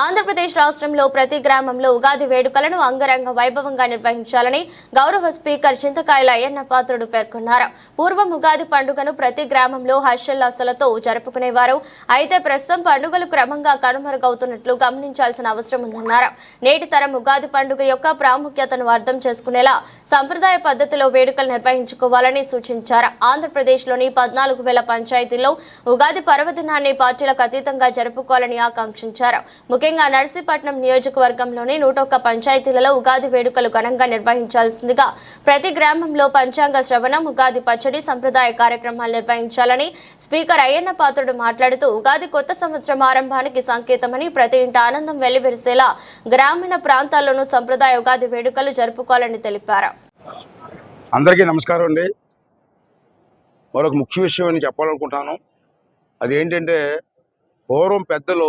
ఆంధ్రప్రదేశ్ రాష్ట్రంలో ప్రతి గ్రామంలో ఉగాది వేడుకలను అంగరంగ వైభవంగా నిర్వహించాలని గౌరవ స్పీకర్ చింతకాయల అయ్యన్న పాత్రుడు పేర్కొన్నారు. పూర్వం ఉగాది పండుగను ప్రతి గ్రామంలో హర్షోల్లాసాలతో జరుపుకునేవారు. అయితే ప్రస్తుతం పండుగలు క్రమంగా కనుమరుగవుతున్నట్లు గమనించాల్సిన అవసరం ఉందన్నారు. నేటి తరం ఉగాది పండుగ యొక్క ప్రాముఖ్యతను అర్థం చేసుకునేలా సంప్రదాయ పద్ధతిలో వేడుకలు నిర్వహించుకోవాలని సూచించారు. ఆంధ్రప్రదేశ్లోని పద్నాలుగు వేల పంచాయతీల్లో ఉగాది పర్వదినాన్ని పార్టీలకు అతీతంగా జరుపుకోవాలని ఆకాంక్షించారు. ముఖ్యంగా నర్సీపట్నం నియోజకవర్గంలోని నూట ఒక్క పంచాయతీలలో ఉగాది వేడుకలు ఘనంగా నిర్వహించాల్సిందిగా ప్రతి గ్రామంలో పంచాంగ శ్రవణం ఉగాది పచ్చడి సంప్రదాయ కార్యక్రమాలు నిర్వహించాలని స్పీకర్ అయ్యన్న పాత్రుడు మాట్లాడుతూ ఉగాది కొత్త సంవత్సరం ఆరంభానికి సంకేతమని ప్రతి ఇంట ఆనందం వెల్లివిరిసేలా గ్రామీణ ప్రాంతాల్లోనూ సంప్రదాయ ఉగాది వేడుకలు జరుపుకోవాలని తెలిపారు. అందరికీ నమస్కారం అండి. మరొక ముఖ్య విషయం నేను చెప్పాలనుకుంటాను. అదేంటంటే పూర్వం పెద్దలు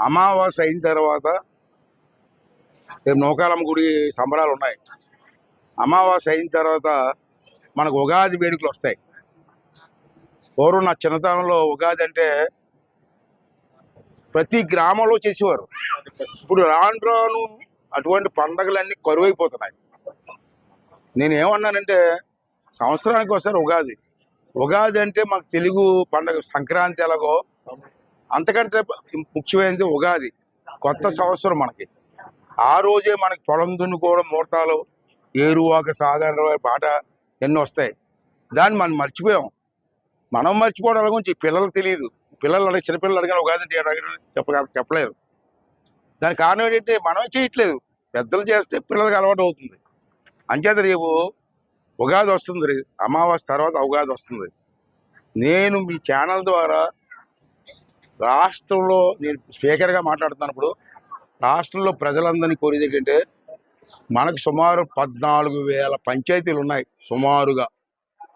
అమావాస్య అయిన తర్వాత రేపు నౌకాలమ్మ గుడి సంబరాలు ఉన్నాయి. అమావాస్య అయిన తర్వాత మనకు ఉగాది వేడుకలు వస్తాయి. ఎవరు నా చిన్నతనంలో ఉగాది అంటే ప్రతి గ్రామంలో చేసేవారు. ఇప్పుడు రాను రాను అటువంటి పండగలన్నీ కరువైపోతున్నాయి. నేను ఏమన్నానంటే సంవత్సరానికి ఒకసారి ఉగాది. ఉగాది అంటే మాకు తెలుగు పండగ సంక్రాంతి ఎలాగో అంతకంటే ముఖ్యమైనది ఉగాది. కొత్త సంవత్సరం మనకి. ఆ రోజే మనకి పొలం దున్నుకోవడం ముహూర్తాలు ఏరువాక సాధారణ పాట ఎన్నో వస్తాయి. దాన్ని మనం మర్చిపోయాం. మనం మర్చిపోవడం గురించి పిల్లలకు తెలియదు. పిల్లలు అడిగి చిన్నపిల్లలు అడిగిన ఉగాది అంటే చెప్ప చెప్పలేదు. దానికి కారణం ఏంటంటే మనమే చేయట్లేదు. పెద్దలు చేస్తే పిల్లలకి అలవాటు అవుతుంది. అంచేత రేపు ఉగాది వస్తుంది రే అమావాస్య తర్వాత ఉగాది వస్తుంది. నేను మీ ఛానల్ ద్వారా రాష్ట్రంలో నేను స్పీకర్గా మాట్లాడుతున్నప్పుడు రాష్ట్రంలో ప్రజలందరినీ కోరేది ఏంటంటే మనకు సుమారు పద్నాలుగు వేల పంచాయతీలు ఉన్నాయి సుమారుగా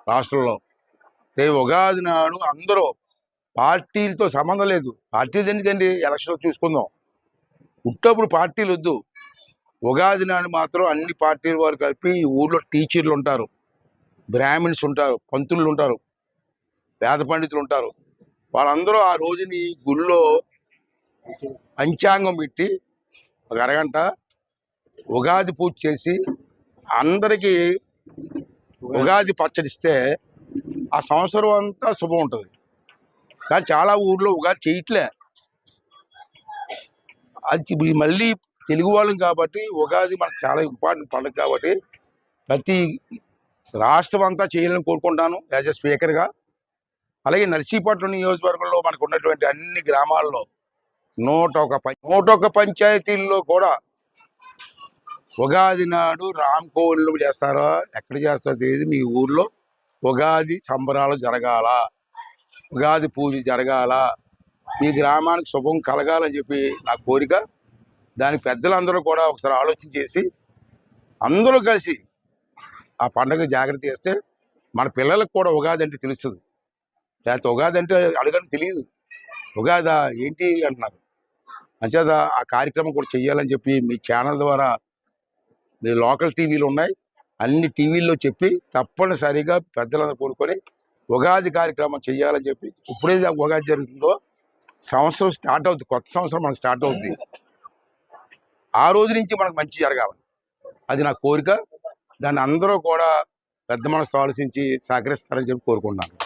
రాష్ట్రంలో. రేపు ఉగాది నాడు అందరూ పార్టీలతో సంబంధం లేదు. పార్టీలు ఎందుకండి? ఎలక్షన్లో చూసుకుందాం. ఉట్టప్పుడు పార్టీలు వద్దు. ఉగాది నాడు మాత్రం అన్ని పార్టీల వారు కలిపి ఈ ఊర్లో టీచర్లు ఉంటారు. బ్రాహ్మిన్స్ ఉంటారు పంతులు ఉంటారు వేద పండితులు ఉంటారు. వాళ్ళందరూ ఆ రోజుని గుళ్ళో పంచాంగం పెట్టి ఒక అరగంట ఉగాది పూజ చేసి అందరికీ ఉగాది పచ్చడిస్తే ఆ సంవత్సరం అంతా శుభం ఉంటుంది. కానీ చాలా ఊర్లో ఉగాది చేయట్లే. అది మళ్ళీ తెలుగు వాళ్ళం కాబట్టి ఉగాది మనకు చాలా ఇంపార్టెంట్ పండుగ కాబట్టి ప్రతి రాష్ట్రం అంతా చేయాలని కోరుకుంటాను యాజ్ ఎ స్పీకర్గా. అలాగే నర్సీపట్నం నియోజకవర్గంలో మనకు ఉన్నటువంటి అన్ని గ్రామాల్లో నూట ఒక నూట ఒక పంచాయతీల్లో కూడా ఉగాది నాడు రామ్ కోవిల్లో చేస్తారో? ఎక్కడ చేస్తారో తెలియదు మీ ఊర్లో ఉగాది సంబరాలు జరగాల? ఉగాది పూజ జరగాల? మీ గ్రామానికి శుభం కలగాలని చెప్పి నా కోరిక. దానికి పెద్దలందరూ కూడా ఒకసారి ఆలోచన చేసి అందరూ కలిసి ఆ పండుగ జాగ్రత్త చేస్తే మన పిల్లలకు కూడా ఉగాది అంటే తెలుస్తుంది. లేకపోతే ఉగాది అంటే అడగని తెలియదు ఉగాదా ఏంటి? అంటున్నారు. అంచేత ఆ కార్యక్రమం కూడా చెయ్యాలని చెప్పి మీ ఛానల్ ద్వారా మీ లోకల్ టీవీలు ఉన్నాయి. అన్ని టీవీల్లో చెప్పి తప్పనిసరిగా పెద్దలందరూ కోరుకొని ఉగాది కార్యక్రమం చెయ్యాలని చెప్పి ఇప్పుడైతే ఉగాది జరుగుతుందో సంవత్సరం స్టార్ట్ అవుతుంది కొత్త సంవత్సరం మనకు స్టార్ట్ అవుతుంది ఆ రోజు నుంచి మనకు మంచి జరగాలి. అది నా కోరిక. దాన్ని అందరూ కూడా పెద్ద మనసు ఆలోచించి సహకరిస్తారని చెప్పి కోరుకుంటున్నాను.